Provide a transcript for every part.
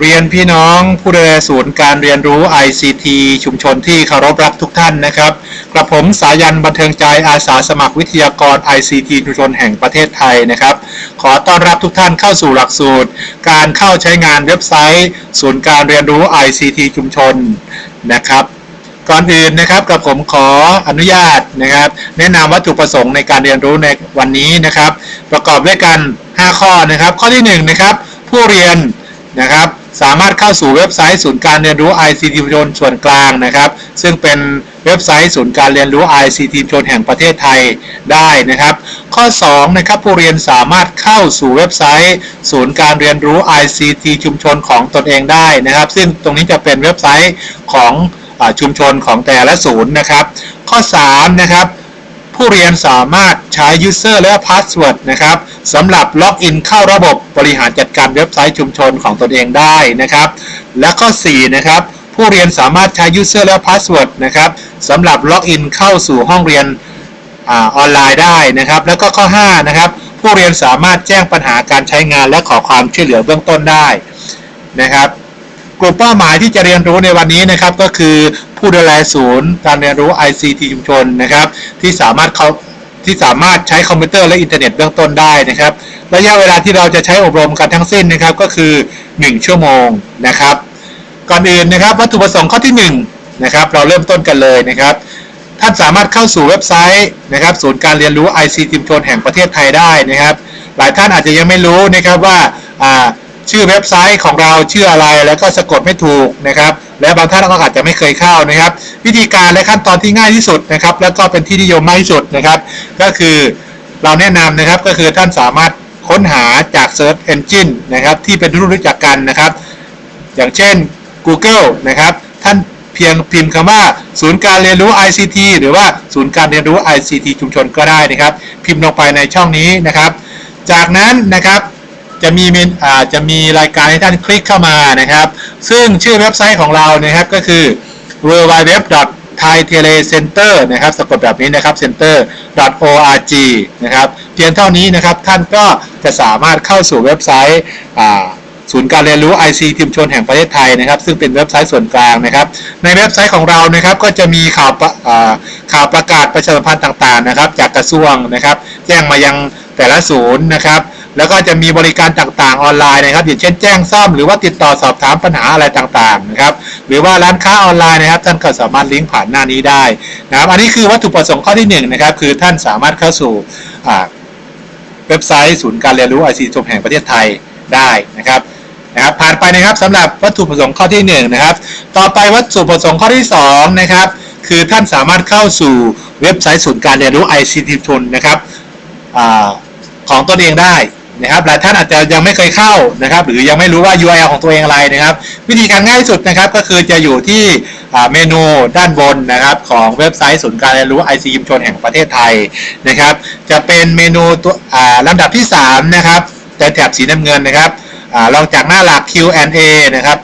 เรียนพี่น้องผู้ดูแลศูนย์การเรียนรู้ ICT ชุมชนที่เคารพรักทุกท่านนะครับ กระผมสายันบันเทิงใจอาสาสมัครวิทยากร ICT ชุมชนแห่งประเทศไทยนะครับ ขอต้อนรับทุกท่านเข้าสู่หลักสูตร การเข้าใช้งานเว็บไซต์ ศูนย์การเรียนรู้ ICT ชุมชนนะครับก่อนอื่นนะครับกับผมขออนุญาตนะครับ แนะนำวัตถุประสงค์ในการเรียนรู้ในวันนี้นะครับ ประกอบด้วยกัน 5 ข้อนะครับ ข้อที่1นะครับผู้เรียนนะครับ สามารถเข้าสู่เว็บไซต์ศูนย์การเรียนรู้ ICT ชุมชนส่วนกลางนะครับ ซึ่งเป็นเว็บไซต์ศูนย์การเรียนรู้ ICT ชุมชนแห่งประเทศไทยได้นะครับ ข้อ2นะครับผู้เรียนสามารถเข้าสู่เว็บไซต์ ศูนย์การเรียนรู้ ICT ชุมชนของตนเองได้นะครับ ซึ่งตรงนี้จะเป็นเว็บไซต์ของอชุมชนของแต่ละศูนย์นะครับ ข้อ3นะครับ ผู้เรียนสามารถใช้ user และ password นะครับสำหรับล็อกอินเข้าระบบบริหารจัดการเว็บไซต์ชุมชนของตนเองได้นะครับ และข้อ 4 นะครับ ผู้เรียนสามารถใช้ user และ password นะครับสำหรับล็อกอินเข้าสู่ห้องเรียนอออนไลน์ได้นะครับ แล้วก็ข้อ 5 นะครับ ผู้เรียนสามารถแจ้งปัญหาการใช้งานและขอความช่วยเหลือเบื้องต้นได้นะครับกลุ่มเป้าหมายที่จะเรียนรู้ในวันนี้นะครับก็คือ ผู้ดูแลศูนย์การเรียนรู้ ICT ชุมชนนะครับ ที่สามารถเขาที่สามารถใช้คอมพิวเตอร์และอินเทอร์เน็ตเบื้องต้นได้นะครับ ระยะเวลาที่เราจะใช้อบรมกันทั้งสิ้นนะครับก็คือ 1 ชั่วโมงนะครับ ก่อนอื่นนะครับ วัตถุประสงค์ข้อที่1นะครับเราเริ่มต้นกันเลยนะครับ ท่านสามารถเข้าสู่เว็บไซต์นะครับศูนย์การเรียนรู้ ICT ชุมชนแห่งประเทศไทยได้นะครับ หลายท่านอาจจะยังไม่รู้นะครับว่าอ่าชื่อเว็บไซต์ของเราชื่ออะไรแล้วก็สะกดไม่ถูกนะครับ และบางท่านก็อาจจะไม่เคยเข้านะครับ วิธีการและขั้นตอนที่ง่ายที่สุดนะครับ แล้วก็เป็นที่นิยมมากที่สุดนะครับ ก็คือเราแนะนำนะครับก็คือท่านสามารถค้นหาจาก Search Engine นะครับที่เป็นที่รู้จักกันนะครับ อย่างเช่น Google นะครับ ท่านเพียงพิมพ์คำว่า ศูนย์การเรียนรู้ ICT หรือว่าศูนย์การเรียนรู้ ICT ชุมชนก็ได้นะครับ พิมพ์ลงไปในช่องนี้นะครับ จากนั้นนะครับจะมีเมนอาจะมีรายการให้ท่านคลิกเข้ามานะครับ ซึ่งชื่อเว็บไซต์ของเรานะครับก็คือ www thai telecenter นะครับสะกดแบบนี้นะครับ center org นะครับเพียงเท่านี้นะครับท่านก็จะสามารถเข้าสู่เว็บไซต์ศูนย์การเรียนรู้ IC ชุมชนแห่งประเทศไทยนะครับ ซึ่งเป็นเว็บไซต์ส่วนกลางนะครับ ในเว็บไซต์ของเรานะครับก็จะมีข่าวประอ่าข่าวประกาศประชาสัมพันธ์ต่างๆนะครับ จากกระทรวงนะครับ แจ้งมายังแต่ละศูนย์นะครับ แล้วก็จะมีบริการต่างๆออนไลน์นะครับอย่างเช่นแจ้งซ่อมหรือว่าติดต่อสอบถามปัญหาอะไรต่างๆนะครับหรือว่าร้านค้าออนไลน์นะครับ ท่านก็สามารถลิงก์ผ่านหน้านี้ได้นะครับอันนี้คือวัตถุประสงค์ข้อที่หนึ่งนะครับคือท่านสามารถเข้าสู่เว็บไซต์ศูนย์การเรียนรู้ IC ชมแห่งประเทศไทยได้นะครับนะครับผ่านไปนะครับสำหรับวัตถุประสงค์ข้อที่1นะครับ ต่อไปวัตถุประสงค์ข้อที่2นะครับคือท่านสามารถเข้าสู่เว็บไซต์ศูนย์การเรียนรู้ ICT ชนนะครับอของตนเองได้ นะครับหลายท่านอาจจะยังไม่เคยเข้านะครับ หรือยังไม่รู้ว่า URL ของตัวเองอะไรนะครับ วิธีการง่ายสุดนะครับก็คือจะอยู่ที่เมนูด้านบนนะครับของเว็บไซต์ศูนย์การเรียนรู้ IC ชุมชนแห่งประเทศไทยนะครับ จะเป็นเมนูตัวอ่าลำดับที่ 3 นะครับแต่แถบสีน้ำเงินนะครับอ่ารองจากหน้าหลัก Q&A นะครับ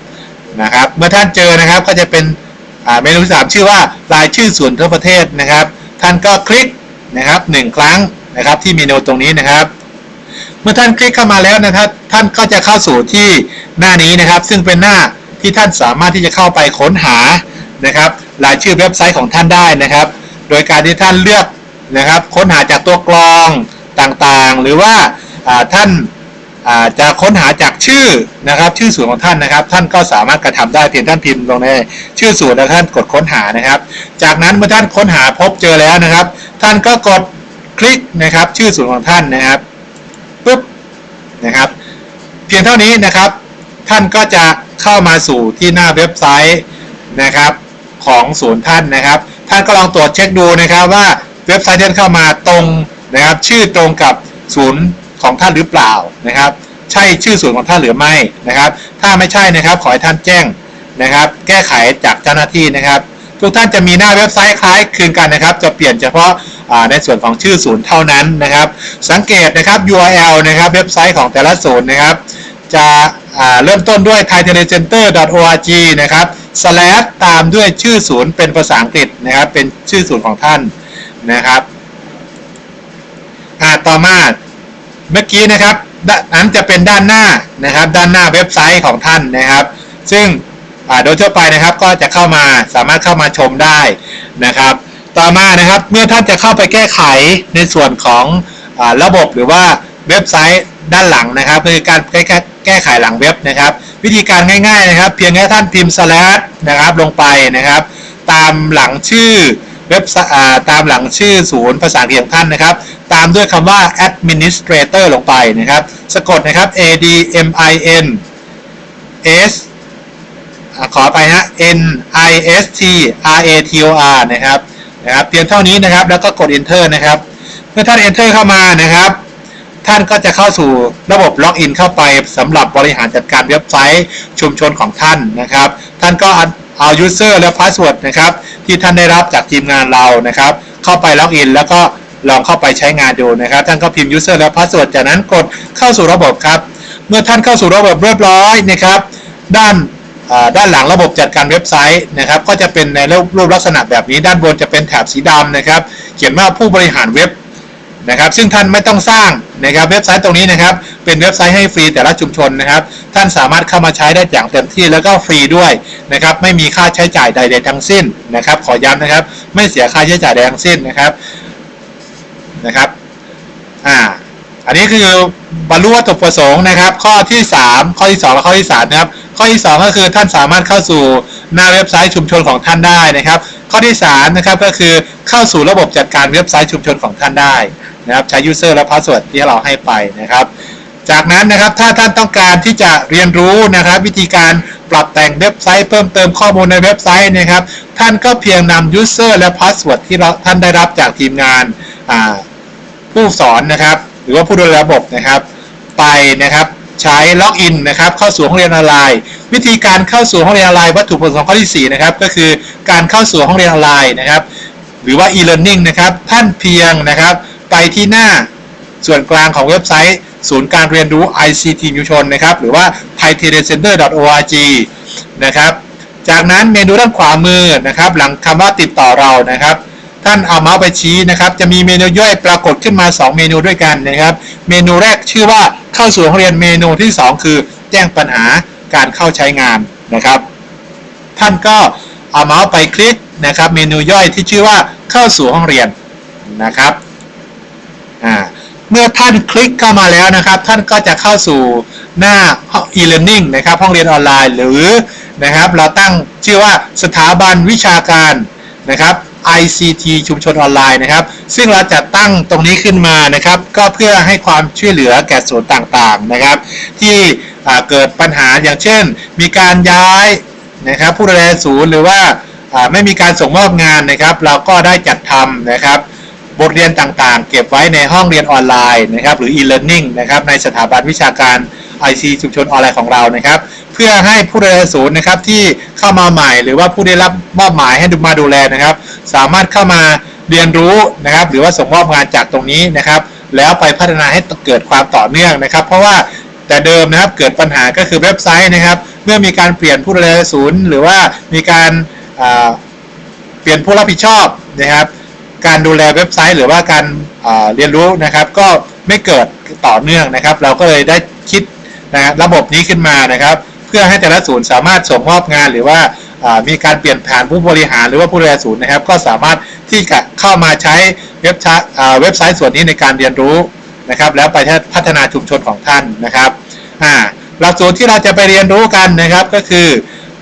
นะครับ เมื่อท่านเจอนะครับก็จะเป็นอ่าเมนูที่สามชื่อว่ารายชื่อส่วนทั่วประเทศนะครับ ท่านก็คลิกนะครับหนึ่งครั้งนะครับที่เมนูตรงนี้นะครับ เมื่อท่านคลิกเข้ามาแล้วนะครับ ท่านก็จะเข้าสู่ที่หน้านี้นะครับ ซึ่งเป็นหน้าที่ท่านสามารถที่จะเข้าไปค้นหานะครับรายชื่อเว็บไซต์ของท่านได้นะครับ โดยการที่ท่านเลือกนะครับ ค้นหาจากตัวกรองต่างๆ หรือว่าท่านาจะค้นหาจากชื่อนะครับ ชื่อศูนย์ของท่านนะครับ ท่านก็สามารถกระทำได้เพียงท่านพิมพ์ลงในชื่อศูนย์แล้วท่านกดค้นหานะครับ จากนั้นเมื่อท่านค้นหาพบเจอแล้วนะครับ ท่านก็กดคลิกนะครับ ชื่อศูนย์ของท่านนะครับ ปุ๊บนะครับ เพียงเท่านี้นะครับ ท่านก็จะเข้ามาสู่ที่หน้าเว็บไซต์นะครับของศูนย์ท่านนะครับ ท่านก็ลองตรวจเช็คดูนะครับว่าเว็บไซต์ที่เข้ามาตรงนะครับ ชื่อตรงกับศูนย์ของท่านหรือเปล่านะครับ ใช่ชื่อศูนย์ของท่านหรือไม่นะครับ ถ้าไม่ใช่นะครับขอให้ท่านแจ้งนะครับ แก้ไขจากเจ้าหน้าที่นะครับ ทุกท่านจะมีหน้าเว็บไซต์คล้ายคลึงกันนะครับ จะเปลี่ยนเฉพาะ ในส่วนของชื่อศูนย์เท่านั้นนะครับ สังเกตนะครับ URL นะครับเว็บไซต์ของแต่ละศูนย์นะครับ จะเริ่มต้นด้วย thaitelecenter.org นะครับ slash ตามด้วยชื่อศูนย์เป็นภาษาอังกฤษนะครับ เป็นชื่อศูนย์ของท่านนะครับต่อมาเมื่อกี้นะครับนั้นจะเป็นด้านหน้านะครับ ด้านหน้าเว็บไซต์ของท่านนะครับ ซึ่งโดยทั่วไปนะครับก็จะเข้ามาสามารถเข้ามาชมได้นะครับ ต่อมานะครับเมื่อท่านจะเข้าไปแก้ไขในส่วนของอระบบหรือว่าเว็บไซต์ด้านหลังนะครับคือการแก้แก้แก้ไขหลังเว็บนะครับ วิธีการง่ายๆนะครับ เพียงแค่ท่านพิมพ์ slash นะครับลงไปนะครับ ตามหลังชื่อเว็บตามหลังชื่อศูนย์ภาษาอังกฤษของท่านนะครับ ตามด้วยคำว่า administrator ลงไปนะครับ สะกดนะครับ a d m i n s ขอไปฮะ N I S T R A T O R นะครับ นะครับเพียงเท่านี้นะครับ แล้วก็กด enter นะครับ เมื่อท่าน enter เข้ามานะครับ ท่านก็จะเข้าสู่ระบบล็อกอินเข้าไปสำหรับบริหารจัดการเว็บไซต์ชุมชนของท่านนะครับ ท่านก็เอา user และ password นะครับ ที่ท่านได้รับจากทีมงานเรานะครับ เข้าไปล็อกอินแล้วก็ลองเข้าไปใช้งานดูนะครับ ท่านก็พิมพ์ user และ password จากนั้นกดเข้าสู่ระบบครับ เมื่อท่านเข้าสู่ระบบเรียบร้อยนะครับ ด้าน ด้านหลังระบบจัดการเว็บไซต์นะครับก็จะเป็นในรูปลักษณะแบบนี้ ด้านบนจะเป็นแถบสีดำนะครับ เขียนว่าผู้บริหารเว็บนะครับซึ่งท่านไม่ต้องสร้างนะครับเว็บไซต์ตรงนี้นะครับ เป็นเว็บไซต์ให้ฟรีแต่ละชุมชนนะครับ ท่านสามารถเข้ามาใช้ได้อย่างเต็มที่แล้วก็ฟรีด้วยนะครับ ไม่มีค่าใช้จ่ายใดๆทั้งสิ้นนะครับ ขอย้ำนะครับ ไม่เสียค่าใช้จ่ายใดทั้งสิ้นนะครับนะครับ อันนี้คือบรรลุวัตถุประสงค์นะครับ ข้อที่ 3 ข้อที่ 2 และข้อที่3นะครับ ข้อที่ 2 ก็คือท่านสามารถเข้าสู่หน้าเว็บไซต์ชุมชนของท่านได้นะครับ ข้อที่3นะครับก็คือเข้าสู่ระบบจัดการเว็บไซต์ชุมชนของท่านได้นะครับ ใช้ user และ password ที่เราให้ไปนะครับ จากนั้นนะครับถ้าท่านต้องการที่จะเรียนรู้นะครับ วิธีการปรับแต่งเว็บไซต์เพิ่มเติมข้อมูลในเว็บไซต์นะครับ ท่านก็เพียงนำ user และ password ที่ท่านได้รับจากทีมงานผู้สอนนะครับ หรือว่าผู้ดูแลระบบนะครับ ไปนะครับใช้ล็อกอินนะครับเข้าสู่ห้องเรียนออนไลน์ วิธีการเข้าสู่ห้องเรียนออนไลน์วัตถุประสงค์ข้อที่4นะครับก็คือการเข้าสู่ห้องเรียนออนไลน์นะครับ หรือว่า e-learning นะครับท่านเพียงนะครับ ไปที่หน้าส่วนกลางของเว็บไซต์ ศูนย์การเรียนรู้ ICT ชุมชนนะครับ หรือว่า thaitelencenter.org นะครับ จากนั้นเมนูด้านขวามือนะครับ หลังคำว่าติดต่อเรานะครับ ท่านเอาเมาส์ไปชี้นะครับ จะมีเมนูย่อยปรากฏขึ้นมา 2 เมนูด้วยกันนะครับ เมนูแรกชื่อว่าเข้าสู่ห้องเรียนเมนูที่ 2 คือ แจ้งปัญหาการเข้าใช้งานนะครับ ท่านก็เอาเมาส์ไปคลิกนะครับ เมนูย่อยที่ชื่อว่าเข้าสู่ห้องเรียนนะครับอ่าเมื่อท่านคลิกเข้ามาแล้วนะครับ ท่านก็จะเข้าสู่หน้า e-learning นะครับ ห้องเรียนออนไลน์หรือนะครับ เราตั้งชื่อว่าสถาบันวิชาการนะครับ ICT ชุมชนออนไลน์นะครับ ซึ่งเราจะตั้งตรงนี้ขึ้นมานะครับ ก็เพื่อให้ความช่วยเหลือแก่ศูนย์ต่างๆนะครับ ที่เกิดปัญหาอย่างเช่น มีการย้ายนะครับผู้ดูแลศูนย์หรือว่าไม่มีการส่งมอบงานนะครับ เราก็ได้จัดทำนะครับ บทเรียนต่างๆ เก็บไว้ในห้องเรียนออนไลน์นะครับ หรือ e-learning นะครับในสถาบันวิชาการ IC ชุมชนออนไลน์ของเรานะครับ พื่อให้ผู้ดูแลศูนย์นะครับที่เข้ามาใหม่หรือว่าผู้ได้รับมอบหมายให้ดูมาดูแลนะครับ สามารถเข้ามาเรียนรู้นะครับ หรือว่าส่งมอบงานจากตรงนี้นะครับ แล้วไปพัฒนาให้เกิดความต่อเนื่องนะครับ เพราะว่าแต่เดิมนะครับเกิดปัญหาก็คือเว็บไซต์นะครับ เมื่อมีการเปลี่ยนผู้ดูแลศูนย์ หรือว่ามีการเปลี่ยนผู้รับผิดชอบนะครับ การดูแลเว็บไซต์ หรือว่าการอ่าเรียนรู้นะครับ ก็ไม่เกิดต่อเนื่องนะครับ เราก็เลยได้คิดนะรระบบนี้ขึ้นมานะครับ เพื่อให้แต่ละศูนย์สามารถส่งมอบงานหรือว่ามีการเปลี่ยนผ่านผู้บริหารหรือว่าผู้ดูแลศูนย์นะครับ ก็สามารถที่จะเข้ามาใช้เว็บไซต์อ่าเว็บไซต์ส่วนนี้ในการเรียนรู้นะครับ แล้วไปพัฒนาชุมชนของท่านนะครับหลักสูตรที่เราจะไปเรียนรู้กันนะครับก็คือ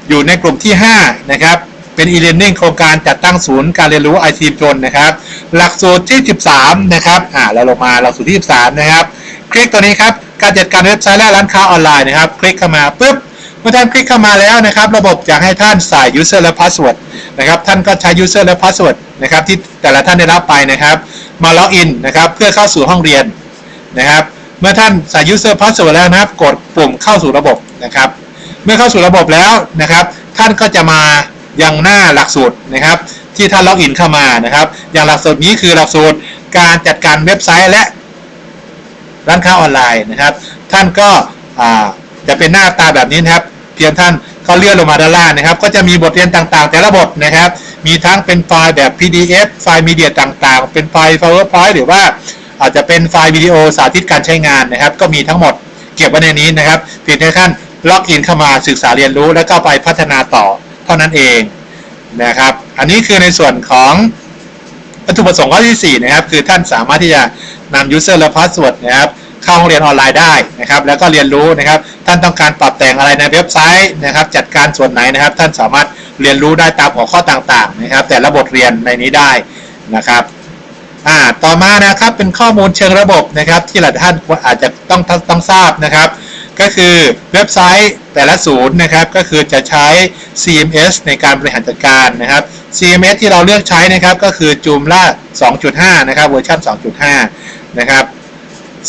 อยู่ในกลุ่มที่ 5 นะครับ เป็น e-learning โครงการจัดตั้งศูนย์การเรียนรู้ IT ชุมชนนะครับ หลักสูตรที่ 13 นะครับอ่าเราลงมาหลักสูตรที่ 13 นะครับ คลิกตัวนี้ครับการจัดการเว็บไซต์และร้านค้าออนไลน์นะครับ คลิกเข้ามาปุ๊บ มื่อท่านคลิกเข้ามาแล้วนะครับ ระบบจะให้ท่านใส่ user และ password นะครับ ท่านก็ใช้ user และ password นะครับ ที่แต่ละท่านได้รับไปนะครับ มาล็อกอินนะครับ เพื่อเข้าสู่ห้องเรียนนะครับ เมื่อท่านใส่ user password แล้วนะครับ กดปุ่มเข้าสู่ระบบนะครับ เมื่อเข้าสู่ระบบแล้วนะครับ ท่านก็จะมายังหน้าหลักสูตรนะครับ ที่ท่านล็อกอินเข้ามานะครับ อย่างหลักสูตรนี้คือหลักสูตรการจัดการเว็บไซต์และร้านค้าออนไลน์นะครับ ท่านก็จะเป็นหน้าตาแบบนี้นะครับ เพียงท่านก็เลื่อนลงมาด้านล่างนะครับ ก็จะมีบทเรียนต่างๆ แต่ละบทนะครับ มีทั้งเป็นไฟล์แบบ PDF ไฟล์มีเดียต่างๆ เป็นไฟล์ PowerPoint หรือว่าอาจจะเป็นไฟล์วิดีโอสาธิตการใช้งานนะครับ ก็มีทั้งหมดเก็บไว้ในนี้นะครับเพียงแค่ท่านล็อกอินเข้ามาศึกษาเรียนรู้แล้วก็ไปพัฒนาต่อเท่านั้นเองนะครับ อันนี้คือในส่วนของวัตถุประสงค์ข้อที่4นะครับ คือท่านสามารถที่จะนำ user และ password นะครับ เข้าห้องเรียนออนไลน์ได้นะครับ แล้วก็เรียนรู้นะครับ ท่านต้องการปรับแต่งอะไรในเว็บไซต์นะครับ จัดการส่วนไหนนะครับ ท่านสามารถเรียนรู้ได้ตามหัวข้อต่างๆนะครับ แต่ละบทเรียนในนี้ได้นะครับอ่าต่อมานะครับเป็นข้อมูลเชิงระบบนะครับ ที่หลายท่านอาจจะต้องต้องต้องทราบนะครับ ก็คือเว็บไซต์แต่ละศูนย์นะครับ ก็คือจะใช้ CMS ในการบริหารจัดการนะครับ CMS ที่เราเลือกใช้นะครับก็คือ Joomla 2.5 นะครับเวอร์ชัน2.5 นะครับ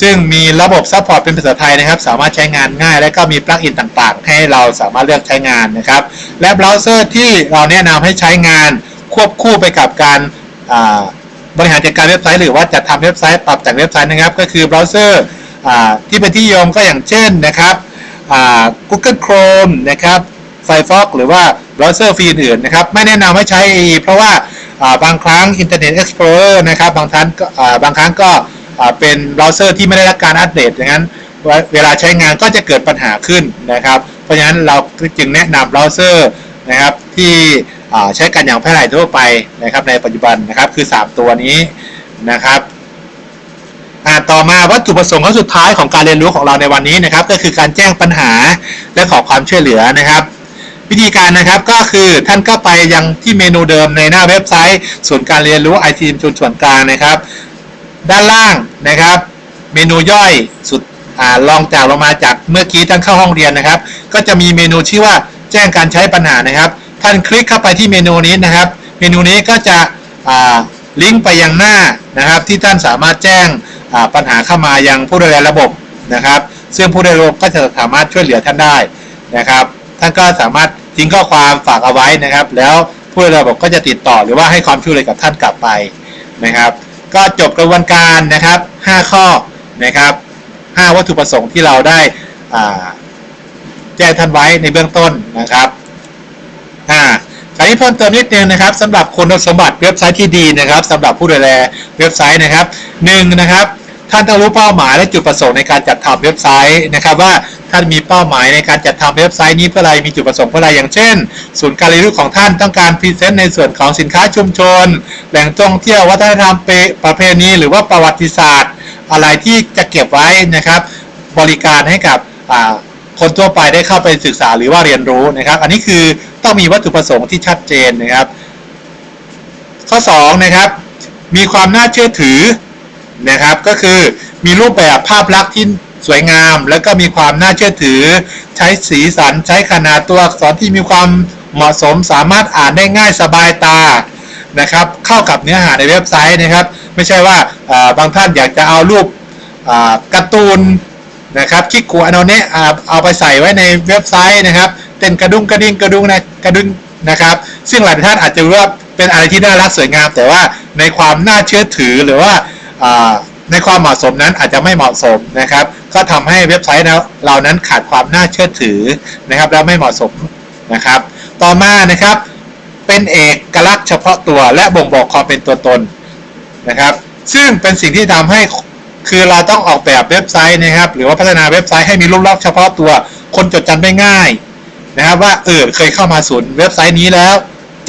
ซึ่งมีระบบซัพพอร์ตเป็นภาษาไทยนะครับ สามารถใช้งานง่าย และก็มีปลั๊กอินต่างๆ ให้เราสามารถเลือกใช้งานนะครับ และเบราว์เซอร์ที่เราแนะนำให้ใช้งานควบคู่ไปกับการบริหารจัดการเว็บไซต์ หรือว่าจัดทำเว็บไซต์ปรับแต่งเว็บไซต์นะครับ ก็คือเบราว์เซอร์ที่เป็นที่นิยมก็อย่างเช่นนะครับ Google Chrome นะครับ Firefox หรือว่าเบราว์เซอร์ฟรีอื่นๆนะครับ ไม่แนะนำให้ใช้ เพราะว่าบางครั้ง Internet Explorer นะครับ บางท่านบางครั้งก็ เป็นเบราว์เซอร์ที่ไม่ได้รับการอัปเดตดังนั้นเวลาใช้งานก็จะเกิดปัญหาขึ้นนะครับ เพราะฉะนั้นเราจึงแนะนำเบราว์เซอร์นะครับที่ใช้กันอย่างแพร่หลายทั่วไปนะครับในปัจจุบันนะครับคือ 3 ตัวนี้นะครับอ่าต่อมาวัตถุประสงค์ข้อสุดท้ายของการเรียนรู้ของเราในวันนี้นะครับ ก็คือการแจ้งปัญหาและขอความช่วยเหลือนะครับ วิธีการนะครับก็คือท่านก็ไปยังที่เมนูเดิมในหน้าเว็บไซต์ ส่วนการเรียนรู้ IT ชุมชนส่วนกลางนะครับ ด้านล่างนะครับ เมนูย่อยสุดอลองจากลงมาจากเมื่อกี้ท่านเข้าห้องเรียนนะครับ ก็จะมีเมนูชื่อว่าแจ้งการใช้ปัญหานะครับ ท่านคลิกเข้าไปที่เมนูนี้นะครับ เมนูนี้ก็จะลิงก์ไปยังหน้านะครับ ที่ท่านสามารถแจ้งปัญหาเข้ามายังผู้ดูแลระบบนะครับ ซึ่งผู้ดูแลระบบก็จะสามารถช่วยเหลือท่านได้นะครับ ท่านก็สามารถทิ้งข้อความฝากเอาไว้นะครับ แล้วผู้ดูแลระบบก็จะติดต่อหรือว่าให้ความช่วยเหลือกับท่านกลับไปนะครับ ก็จบกระบวนการนะครับ 5 ข้อนะครับ 5 วัตถุประสงค์ที่เราได้แจ้งท่านไว้ในเบื้องต้นนะครับอ่าคราวนี้เพิ่มเติมนิดนึงนะครับสำหรับคุณสมบัติเว็บไซต์ที่ดีนะครับสำหรับผู้ดูแลเว็บไซต์นะครับหนึ่งนะครับท่านต้องรู้เป้าหมายและจุดประสงค์ในการจัดทำเว็บไซต์นะครับว่า ท่านมีเป้าหมายในการจัดทำเว็บไซต์นี้เพื่ออะไรมีจุดประสงค์เพื่ออะไรอย่างเช่น ศูนย์การเรียนรู้ของท่านต้องการพรีเซนต์ในส่วนของสินค้าชุมชน แหล่งท่องเที่ยววัฒนธรรมประเพณีหรือว่าประวัติศาสตร์ อะไรที่จะเก็บไว้นะครับ บริการให้กับคนทั่วไปได้เข้าไปศึกษาหรือว่าเรียนรู้นะครับ อันนี้คือต้องมีวัตถุประสงค์ที่ชัดเจนนะครับ ข้อ2นะครับมีความน่าเชื่อถือนะครับ ก็คือมีรูปแบบภาพลักษณ์ที่ สวยงาม แล้วก็มีความน่าเชื่อถือ ใช้สีสันใช้ขนาดตัวอักษรที่มีความเหมาะสมสามารถอ่านได้ง่ายสบายตานะครับ เข้ากับเนื้อหาในเว็บไซต์นะครับ ไม่ใช่ว่าบางท่านอยากจะเอารูปการ์ตูนนะครับคิกคูอนเนะอ่าเอาไปใส่ไว้ในเว็บไซต์นะครับเต้นกระดุงกระดิ่งกระดุงนะกระดุงนะครับ ซึ่งหลายท่านอาจจะว่าเป็นอะไรที่น่ารักสวยงาม แต่ว่าในความน่าเชื่อถือหรือว่าในความเหมาะสมนั้นอาจจะไม่เหมาะสมนะครับ ก็ทำให้เว็บไซต์เรานั้นขาดความน่าเชื่อถือนะครับและไม่เหมาะสมนะครับ ต่อมานะครับเป็นเอกลักษณ์เฉพาะตัวและบ่งบอกความเป็นตัวตนนะครับ ซึ่งเป็นสิ่งที่ทำให้คือเราต้องออกแบบเว็บไซต์นะครับ หรือว่าพัฒนาเว็บไซต์ให้มีรูปลักษณ์เฉพาะตัวคนจดจำได้ง่ายนะครับ ว่าเออเคยเข้ามาศูนย์เว็บไซต์นี้แล้ว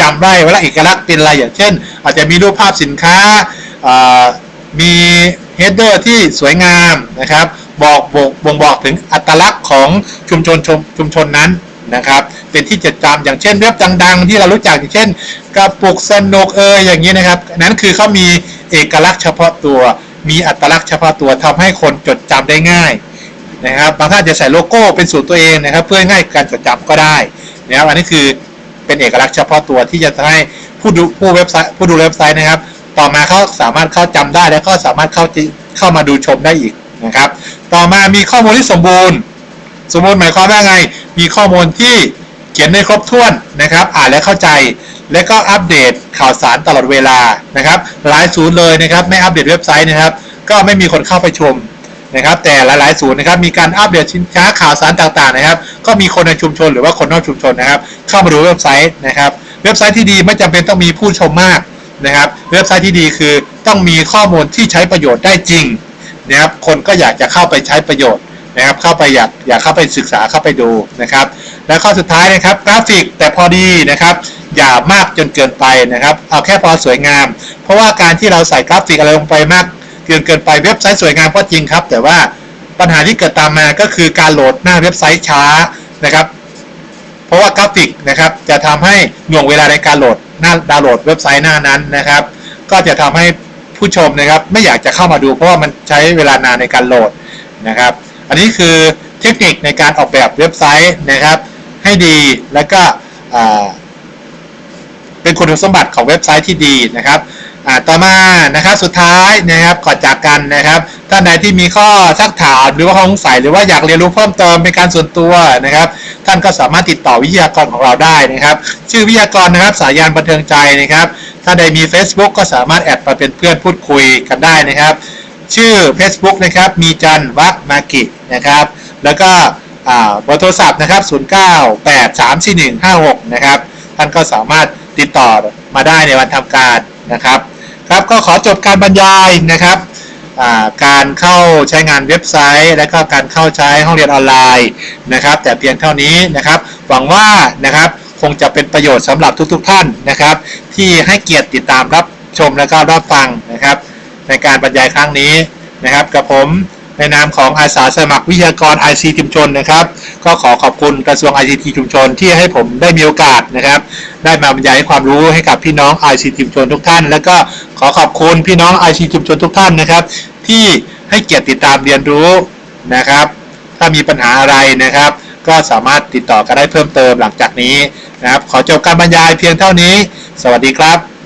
จำได้ว่าเอกลักษณ์เป็นอะไรอย่างเช่น อาจจะมีรูปภาพสินค้ามีเฮดเดอร์ที่สวยงามนะครับ บอกบอกบ่งบอกถึงอัตลักษณ์ของชุมชนชุมชุมชนนั้นนะครับ เป็นที่จดจำอย่างเช่นเว็บดัง ๆ ที่เรารู้จักอย่างเช่น กระปุกสนุกเอออย่างนี้นะครับนั้นคือเขามีเอกลักษณ์เฉพาะตัว มีอัตลักษณ์เฉพาะตัวทำให้คนจดจำได้ง่ายนะครับบางท่านจะใส่โลโก้เป็นสูตรตัวเองนะครับ เพื่อง่ายการจดจำก็ได้นะครับอันนี้คือเป็นเอกลักษณ์เฉพาะตัวที่จะให้ผู้ดูผู้เว็บไซต์ผู้ดูเว็บไซต์นะครับ ต่อมาเขาสามารถเข้าจำได้และก็สามารถเข้าเข้ามาดูชมได้อีก นะครับ ต่อมามีข้อมูลที่สมบูรณ์ สมบูรณ์หมายความว่าไง มีข้อมูลที่เขียนได้ครบถ้วนนะครับ อ่านและเข้าใจ และก็อัปเดตข่าวสารตลอดเวลานะครับ หลายศูนย์เลยนะครับ ไม่อัปเดตเว็บไซต์นะครับ ก็ไม่มีคนเข้าไปชมนะครับ แต่หลายๆศูนย์นะครับ มีการอัปเดตสินค้าข่าวสารต่างๆนะครับ ก็มีคนในชุมชนหรือว่าคนนอกชุมชนนะครับ เข้ามาดูเว็บไซต์นะครับ เว็บไซต์ที่ดีไม่จำเป็นต้องมีผู้ชมมากนะครับ เว็บไซต์ที่ดีคือต้องมีข้อมูลที่ใช้ประโยชน์ได้จริง นะครับคนก็อยากจะเข้าไปใช้ประโยชน์นะครับเข้าไปอยากอยากเข้าไปศึกษาเข้าไปดูนะครับ และข้อสุดท้ายนะครับกราฟิกแต่พอดีนะครับ อย่ามากจนเกินไปนะครับ เอาแค่พอสวยงาม เพราะว่าการที่เราใส่กราฟิกอะไรลงไปมากเกินเกินไปเว็บไซต์สวยงามก็จริงครับ แต่ว่าปัญหาที่เกิดตามมาก็คือการโหลดหน้าเว็บไซต์ช้านะครับ เพราะว่ากราฟิกนะครับจะทำให้หน่วงเวลาในการโหลดหน้าดาวน์โหลดเว็บไซต์หน้านั้นนะครับ ก็จะทำให้ ผู้ชมนะครับ ไม่อยากจะเข้ามาดูเพราะว่ามันใช้เวลานานในการโหลดนะครับ อันนี้คือเทคนิคในการออกแบบเว็บไซต์นะครับ ให้ดีแล้วก็เป็นคุณสมบัติของเว็บไซต์ที่ดีนะครับ ต่อมานะครับสุดท้ายนะครับก่อนจากกันนะครับท่านใดที่มีข้อสักถามหรือว่าข้อสงสัยหรือว่าอยากเรียนรู้เพิ่มเติมเป็นการส่วนตัวนะครับ ท่านก็สามารถติดต่อวิทยากรของเราได้นะครับ ชื่อวิทยากรนะครับสายยานบันเทิงใจนะครับ ถ้าใดมี Facebook ก็สามารถแอดมาเป็นเพื่อนพูดคุยกันได้นะครับ ชื่อ Facebook นะครับมีจันวักมากินะครับ แล้วก็เบอร์โทรศัพท์นะครับ 09834156 นะครับ ท่านก็สามารถติดต่อมาได้ในวันทำการนะครับ ครับก็ขอจบการบรรยายนะครับการเข้าใช้งานเว็บไซต์ และก็การเข้าใช้ห้องเรียนออนไลน์นะครับ แต่เพียงเท่านี้นะครับ หวังว่านะครับคงจะเป็นประโยชน์สำหรับทุกๆทท่านนะครับ ที่ให้เกียรติติดตามรับชมและก็รับฟังนะครับ ในการบรรยายครั้งนี้นะครับ กับผมในนามของอาสาสมัครวิทยากร IC ชุมชนนะครับ ก็ขอขอบคุณกระทรวง ICT ชุมชนที่ให้ผมได้มีโอกาสนะครับ ได้มาบรรยายให้ความรู้ให้กับพี่น้องไอซีชุมชนทุกท่าน แล้วก็ขอขอบคุณพี่น้องไอซีชุมชนทุกท่านนะครับ ที่ให้เกียรติติดตามเรียนรู้นะครับ ถ้ามีปัญหาอะไรนะครับ ก็สามารถติดต่อกันได้เพิ่มเติมหลังจากนี้นะครับ ขอจบการบรรยายเพียงเท่านี้ สวัสดีครับ